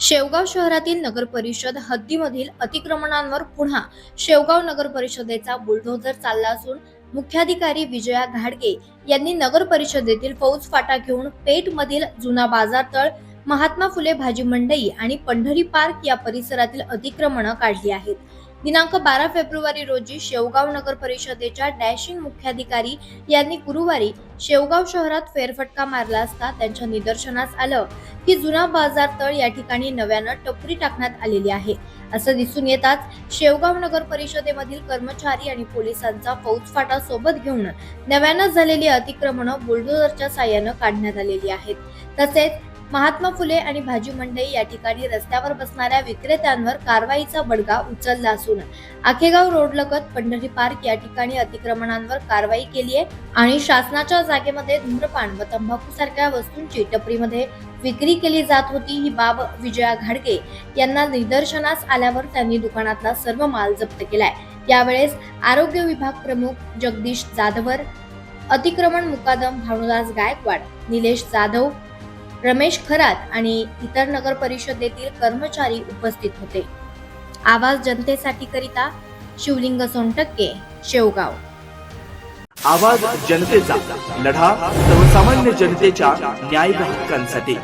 शेवगाव शहरातील नगर परिषद हद्दीमधील अतिक्रमणांवर पुन्हा शेवगाव नगर परिषदेचा बुलडोझर चालला असून मुख्याधिकारी विजया घाडगे यांनी नगर परिषदेतील फौज फाटा घेऊन पेठमधील जुना बाजार तळ महात्मा फुले भाजी मंडई आणि पंढरी पार्क या परिसरातील अतिक्रमणं काढली आहेत. दिनांक बारा फेब्रुवारी रोजी शेवगाव नगर परिषदेच्या डॅशिंग मुख्याधिकारी यांनी गुरुवारी शेवगाव शहरात फेरफटका मारला असता त्यांच्या निदर्शनास आलं की जुना बाजार तळ या ठिकाणी नव्यानं टपरी टाकण्यात आलेली आहे. असं दिसून येताच शेवगाव नगर परिषदेमधील कर्मचारी आणि पोलिसांचा फौजफाटा सोबत घेऊन नव्यानं झालेली अतिक्रमणं बुलडोझरच्या साह्यानं काढण्यात आलेली आहेत. तसेच महात्मा फुले आणि भाजी मंडई या ठिकाणी रस्त्यावर बसणाऱ्या विक्रेत्यांवर कारवाईचा बडगा उचलला असून आखेगाव रोड लगत पंढरी पार्क या ठिकाणी अतिक्रमणांवर कारवाई केली आहे आणि शासनाच्या जागेमध्ये धूम्रपान व तंबाखू सारख्या वस्तूंची टपरीमध्ये विक्री केली जात होती ही बाब विजया घाडगे यांना निदर्शनास आल्यावर त्यांनी दुकानातला सर्व माल जप्त केलाय. यावेळेस आरोग्य विभाग प्रमुख जगदीश जाधवर अतिक्रमण मुकादम भानुदास गायकवाड निलेश जाधव रमेश खरात आणि इतर नगर परिषदेतील कर्मचारी उपस्थित होते. आवाज जनतेसाठी करिता शिवलिंग सोनटक्के शेवगाव. आवाज जनतेचा लढा सर्वसामान्य जनतेच्या न्याय हक्कांसाठी